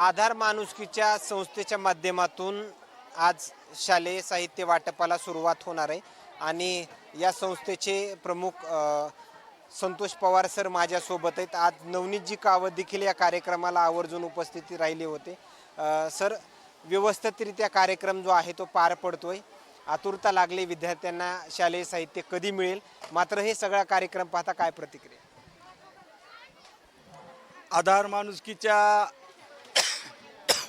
आधार माणुसकीच्या संस्थेच्या माध्यमातून आज शालेय साहित्य वाटपाला सुरुवात होणार आहे. आणि या संस्थेचे प्रमुख संतोष पवार सर माझ्यासोबत आहेत. आज नवनीतजी कावत देखील या कार्यक्रमाला आवर्जून उपस्थिती राहिले होते. सर व्यवस्थितरित्या कार्यक्रम जो आहे तो पार पडतोय. आतुरता लागली विद्यार्थ्यांना शालेय साहित्य कधी मिळेल? मात्र हे सगळा कार्यक्रम पाहता काय प्रतिक्रिया? आधार माणुसकीच्या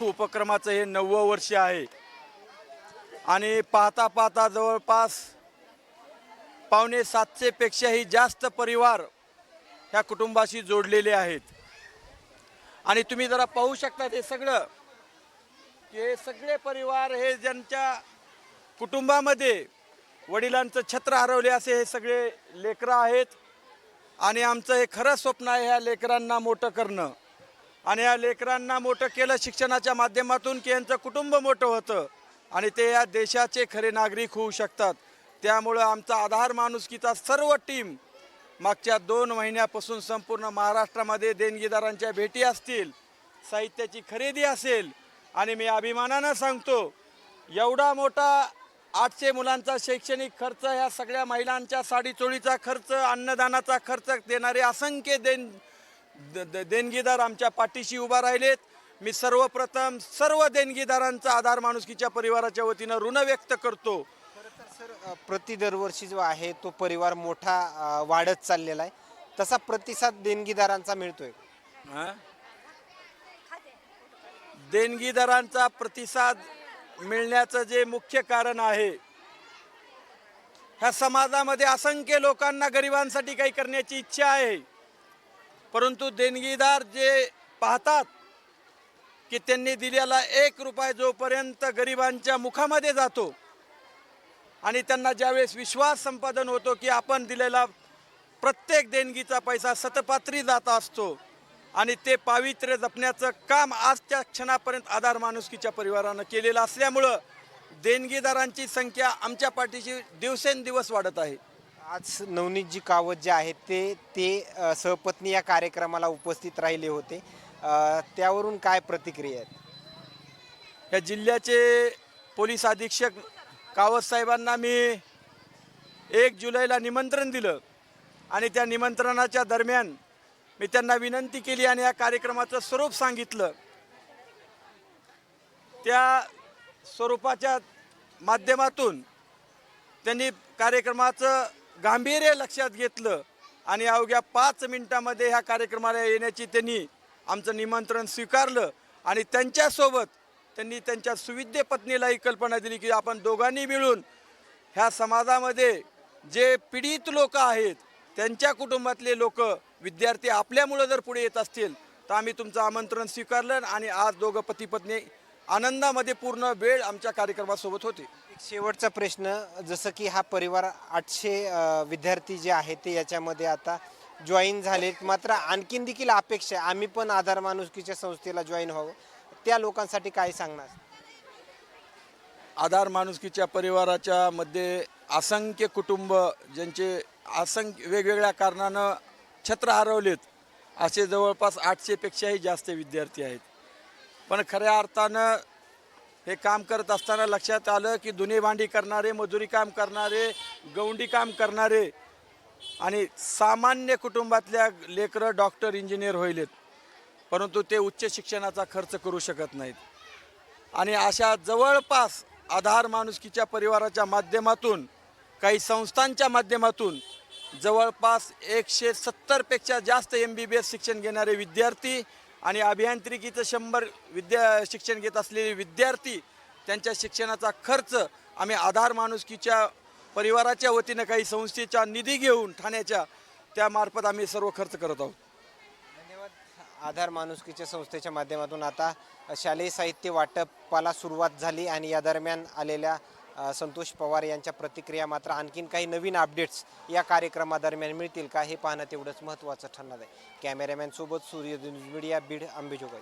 उपक्रमाचं हे नववं वर्ष आहे. आणि पाहता पाहता जवळपास पावणे सातशेपेक्षाही जास्त परिवार ह्या कुटुंबाशी जोडलेले आहेत. आणि तुम्ही जरा पाहू शकता हे सगळं हे सगळे परिवार हे ज्यांच्या कुटुंबामध्ये वडिलांचं छत्र हरवले असे हे सगळे लेकरं आहेत. आणि आमचं हे खरं स्वप्न आहे ह्या लेकरांना मोठं करणं. आणि या लेकरांना मोठं केलं शिक्षणाच्या माध्यमातून की यांचं कुटुंब मोठं होतं. आणि ते या देशाचे खरे नागरिक होऊ शकतात. त्यामुळं आमचा आधार माणुसकीचा सर्व टीम मागच्या दोन महिन्यापासून संपूर्ण महाराष्ट्रामध्ये देणगीदारांच्या भेटी असतील साहित्याची खरेदी असेल आणि मी अभिमानानं सांगतो एवढा मोठा आठशे मुलांचा शैक्षणिक खर्च ह्या सगळ्या महिलांच्या साडीचोळीचा खर्च अन्नदानाचा खर्च देणारे असंख्य देण द- द- देणगीदार आमच्या पाठीशी उभा राहिलेत. मी सर्वप्रथम सर्व देणगीदारांचा आधार माणुसकीच्या परिवाराच्या वतीनं ऋण व्यक्त करतो. सर प्रति दरवर्षी जो आहे तो परिवार मोठा अ, वाढत चाललेला आहे. तसा प्रतिसाद देणगीदारांचा मिळतोय. हा? देणगीदारांचा प्रतिसाद मिळण्याचं जे मुख्य कारण आहे ह्या समाजामध्ये असंख्य लोकांना गरिबांसाठी काही करण्याची इच्छा आहे. परंतु देणगीदार जे पाहतात की त्यांनी दिलेला एक रुपये जोपर्यंत गरिबांच्या मुखामध्ये जातो आणि त्यांना ज्यावेळेस विश्वास संपादन होतो की आपण दिलेला प्रत्येक देणगीचा पैसा सतपात्री जात असतो आणि ते पावित्र्य जपण्याचं काम आजच्या क्षणापर्यंत आधार माणुसकीच्या परिवारानं केलेलं असल्यामुळं देणगीदारांची संख्या आमच्या पाठीशी दिवसेंदिवस वाढत आहे. आज नवनीतजी कावत जे आहेत ते ते सहपत्नी या कार्यक्रमाला उपस्थित राहिले होते. त्यावरून काय प्रतिक्रिया आहेत? या जिल्ह्याचे पोलीस अधीक्षक कावत साहेबांना मी एक जुलैला निमंत्रण दिलं आणि त्या निमंत्रणाच्या दरम्यान मी त्यांना विनंती केली आणि या कार्यक्रमाचं स्वरूप सांगितलं. त्या स्वरूपाच्या माध्यमातून त्यांनी कार्यक्रमाचं गांभीर्य लक्षात घेतलं आणि अवघ्या पाच मिनिटामध्ये ह्या कार्यक्रमाला येण्याची त्यांनी आमचं निमंत्रण स्वीकारलं आणि त्यांच्यासोबत त्यांनी त्यांच्या सुविद्य पत्नीला ही कल्पना दिली की आपण दोघांनी मिळून ह्या समाजामध्ये जे पीडित लोक आहेत त्यांच्या कुटुंबातले लोक विद्यार्थी आपल्यामुळं जर पुढे येत असतील तर आम्ही तुमचं आमंत्रण स्वीकारलं आणि आज दोघं पती पत्नी आनंदामध्ये पूर्ण वेळ आमच्या कार्यक्रमासोबत होते. एक शेवटचा प्रश्न जसं की हा परिवार आठशे विद्यार्थी जे आहेत ते याच्यामध्ये आता जॉईन झालेत. मात्र आणखीन देखील अपेक्षा आहे. आम्ही पण आधार माणुसकीच्या संस्थेला जॉईन व्हावं. त्या लोकांसाठी काय सांगणार? आधार माणुसकीच्या परिवाराच्या मध्ये असंख्य कुटुंब ज्यांचे असंख्य वेगवेगळ्या कारणानं छत्र हरवलेत असे जवळपास आठशेपेक्षाही जास्त विद्यार्थी आहेत. पण खऱ्या अर्थानं हे काम करत असताना लक्षात आलं की दुने भांडी करणारे मजुरी काम करणारे गौंडी काम करणारे आणि सामान्य कुटुंबातल्या लेकरं डॉक्टर इंजिनियर होईलेत. परंतु ते उच्च शिक्षणाचा खर्च करू शकत नाहीत. आणि अशा जवळपास आधार माणुसकीच्या परिवाराच्या माध्यमातून काही संस्थांच्या माध्यमातून जवळपास एकशे सत्तरपेक्षा जास्त एम बी बी एस शिक्षण घेणारे विद्यार्थी आणि अभियांत्रिकीचं शंभर विद्या शिक्षण घेत असलेले विद्यार्थी त्यांच्या शिक्षणाचा खर्च आम्ही आधार माणुसकीच्या परिवाराच्या वतीनं काही संस्थेच्या निधी घेऊन ठाण्याच्या त्यामार्फत आम्ही सर्व खर्च करत आहोत. धन्यवाद. आधार माणुसकीच्या संस्थेच्या माध्यमातून आता शालेय साहित्य वाटपाला सुरुवात झाली आणि या दरम्यान आलेल्या संतोष पवार यांच्या प्रतिक्रिया मात्र आणखीन काही नवीन अपडेट्स या कार्यक्रमादरम्यान मिळतील का हे पाहणं तेवढंच महत्त्वाचं ठरणार आहे. कॅमेरामॅनसोबत सूर्य न्यूज मीडिया बीड अंबेजोगाई